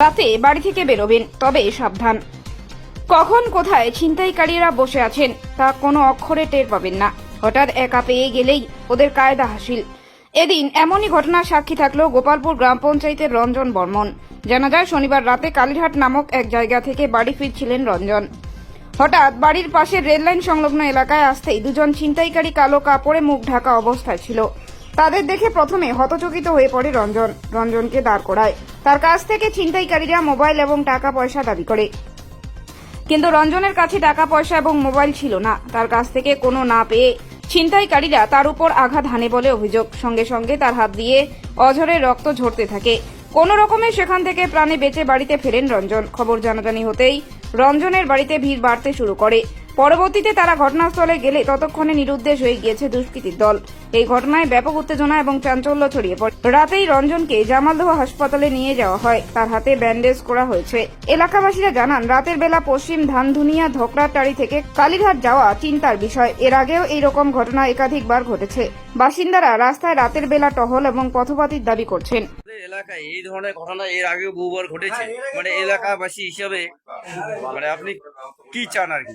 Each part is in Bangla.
রাতে বাড়ি থেকে বেরোবেন, তবে সাবধান। কখন কোথায় ছিনতাইকারীরা বসে আছেন, তা কোনো অক্ষরে টের পাবেন না। হঠাৎ একা পেয়ে গেলেই ওদের কায়দা হাসিল। এদিন এমনই ঘটনার সাক্ষী থাকল গোপালপুর গ্রাম পঞ্চায়েতের রঞ্জন বর্মন। জানা যায়, শনিবার রাতে কালীরহাট নামক এক জায়গা থেকে বাড়ি ফিরছিলেন রঞ্জন। হঠাৎ বাড়ির পাশে রেললাইন সংলগ্ন এলাকায় আসতেই দুজন ছিনতাইকারী কালো কাপড়ে মুখ ঢাকা অবস্থায় ছিল। তাদের দেখে প্রথমে হতচকিত হয়ে পড়ে রঞ্জন, রঞ্জনকে দাঁড় করায়। তার কাছ থেকে ছিনতাইকারীরা মোবাইল এবং টাকা পয়সা দাবি করে। কিন্তু রঞ্জনের কাছে টাকা পয়সা এবং মোবাইল ছিল না। তার কাছ থেকে কোনো না পেয়ে ছিনতাইকারীরা তার উপর আঘাত হানে বলে অভিযোগ। সঙ্গে সঙ্গে তার হাত দিয়ে অঝরে রক্ত ঝরতে থাকে। কোনো রকমে সেখান থেকে প্রাণে বেঁচে বাড়িতে ফেরেন রঞ্জন। খবর জানাজানি হতেই রঞ্জনের বাড়িতে ভিড় বাড়তে শুরু করে। পরবর্তীতে তারা ঘটনাস্থলে গেলে ততক্ষণে নিরুদ্দেশ হয়ে গিয়েছে দুষ্কৃতীর দল। এই ঘটনায় ব্যাপক উত্তেজনা এবং চাঞ্চল্য ছড়িয়ে পড়ে। রাতেই রঞ্জনকে জামালদহ হাসপাতালে নিয়ে যাওয়া হয়। তার হাতে ব্যান্ডেজ করা হয়েছে। এলাকাবাসীরা জানান রাতের বেলা পশ্চিম ধানধুনিয়া ধকরাটারি থেকে কালীঘাট যাওয়া চিন্তার বিষয়। এর আগেও এই রকম ঘটনা একাধিকবার ঘটেছে। বাসিন্দারা রাস্তায় রাতের বেলা টহল এবং পথপাতির দাবি করছেন। এলাকায় এই ধরনের ঘটনা এর আগেও বহুবার ঘটেছে। মানে এলাকাবাসী হিসাবে মানে আপনি কি চান আর কি?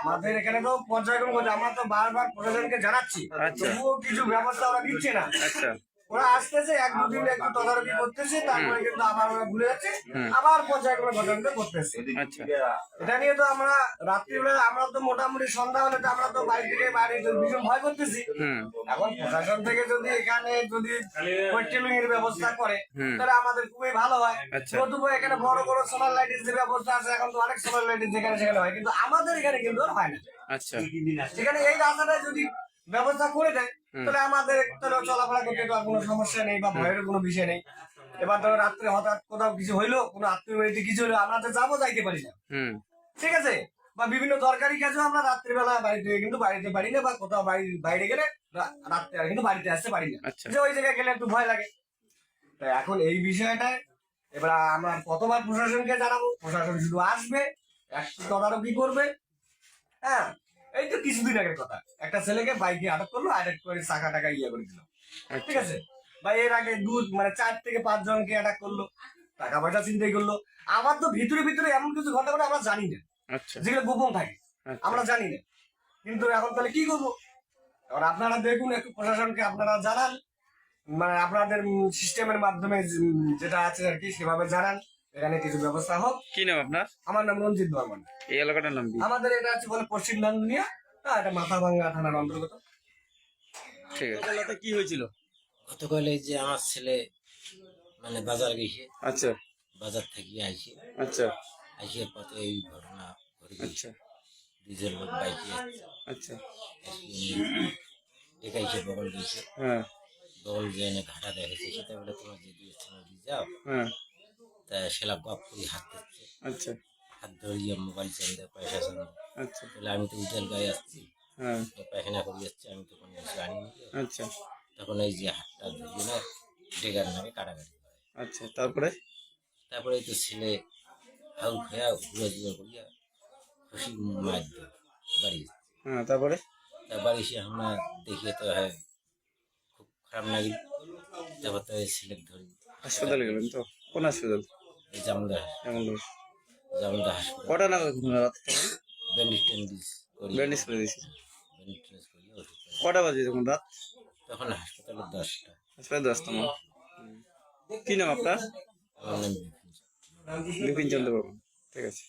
আমাদের এখানে তো পর্যায়ক্রম করছে আমরা তো বারবার প্রশাসনকে জানাচ্ছি। আচ্ছা। তবুও কিছু ব্যবস্থা ওরা দিচ্ছে না। আচ্ছা। ওরা আসতেছে এক দুদিন একটু তদারকি করতেছে তারপরে কিন্তু আবার ওরা ভুলে যাচ্ছে। আবার পর্যায়ক্রমে ঘটনাটা করতেছে আচ্ছা। এটা নিয়ে তো আমরা রাত্রিবেলা আমরা তো মোটামুটি সন্ধ্যা হলে তো আমরা তো বাড়ি থেকে তো ভীষণ ভয় করতেছি। এখন প্রশাসন থেকে যদি এখানে যদি এর ব্যবস্থা করে তাহলে আমাদের খুবই ভালো হয়। আচ্ছা। নতুবা এখানে বড় বড় সোলার লাইটের যে ব্যবস্থা আছে এখন তো অনেক সোলার লাইটের যেখানে সেখানে হয় কিন্তু আমাদের এখানে কিন্তু আর হয় না। আচ্ছা। সেখানে এই রাস্তাটা যদি ব্যবস্থা করে দেয় তাহলে আমাদের তাহলে চলাফেরা করতে তো আর কোনো সমস্যা নেই বা ভয়ের কোনো বিষয় নেই। এবার ধরো রাত্রে হঠাৎ কোথাও কিছু হইল কোনো আত্মীয় বাড়িতে কিছু হলো আমরা তো যাব যাইতে পারি না। ঠিক আছে? বা বিভিন্ন দরকারি কাজেও আমরা রাত্রিবেলা বাড়িতে কিন্তু বাড়িতে পারি না বা কোথাও বাইরে গেলে রাত্রে কিন্তু বাড়িতে আসতে পারি না। আচ্ছা। যে ওই জায়গায় গেলে একটু ভয় লাগে। তাই এখন এই বিষয়টায় এবার আমরা কতবার প্রশাসনকে জানাব? প্রশাসন শুধু আসবে একটু তদারকি করবে। হ্যাঁ? এই তো কিছুদিন আগের কথা। একটা ছেলেকে বাইকে আটক করল আটক করে চাকা টাকা ইয়ে করে দিল। ঠিক আচ্ছা আছে? বা এর আগে দুধ মানে চার থেকে পাঁচ জনকে অ্যাটাক করল টাকা পয়সা চিন্তাই করল। আবার তো ভিতরে ভিতরে এমন কিছু ঘটনা ঘটে আমরা জানি না। আচ্ছা। যেগুলো গোপন থাকে আচ্ছা। আমরা জানি না। কিন্তু এখন তাহলে কি করব? এবার আপনারা দেখুন একটু প্রশাসনকে আপনারা জানান। মানে আপনাদের সিস্টেমের মাধ্যমে যেটা আছে আর কি সেভাবে জানান। এখানে কিছু ব্যবস্থা হোক। কি নাম আপনার? আমার নাম রঞ্জিত বর্মন। এই এলাকাটার নাম কি? আমাদের এটা আছে বলে পশ্চিম নান্দনিয়া হ্যাঁ এটা মাথাভাঙ্গা থানার অন্তর্গত। ঠিক আছে। কি হয়েছিল? গতকাল এই যে আমার ছেলে মানে বাজার গেছে। আচ্ছা। বাজার থেকে আইসে আচ্ছা। আইসে পথে এই ঘটনা ঘটে গেছে। আচ্ছা। দুজন লোক বাইকে আচ্ছা। একাইছে বগল দিয়েছে। হ্যাঁ। বগল যে এনে ঘাটা দেখেছে সেটা বলে তোমার যে দিয়ে যাও হ্যাঁ। তা সেলা গপ করে হাত দিচ্ছে আচ্ছা। হাত ধরিয়ে মোবাইল চান্দে পয়সা চান্দে আচ্ছা। বলে আমি তো উজাল গায়ে আসছি। হ্যাঁ। পায়খানা করে যাচ্ছি আমি তো কোনো কিছু আনিনি আচ্ছা। তখন এই যে হাতটা ধরিয়ে না ডেগার নামে কাটাকাটি করে আচ্ছা তারপরে? তারপরে তো ছেলে হাউ খেয়া ঘুরে ঘুরে করিয়া খুশি মার বাড়ি হ্যাঁ তারপরে? তা বাড়ি এসে আমরা দেখিয়ে তো হ্যাঁ খুব খারাপ লাগিল। তারপর তো ছেলে ধরি হাসপাতালে গেলেন তো? কোন হাসপাতাল? জামুদা জামুদা হাসপাতাল কটা নাগাদ ঘুমে রাত ব্যান্ডেজ ট্যান্ডেজ করি। ব্যান্ডেজ করে দিয়েছে। ব্যান্ডেজ ট্যান্ডেজ করি কটা বাজে তখন রাত? তখন হাসপাতালে দশটা। হাসপাতাল দশটা না কি নাম আপনার? আমার নাম বিপিন। চন্দ্রবাবু চন্দ্র ঠিক আছে।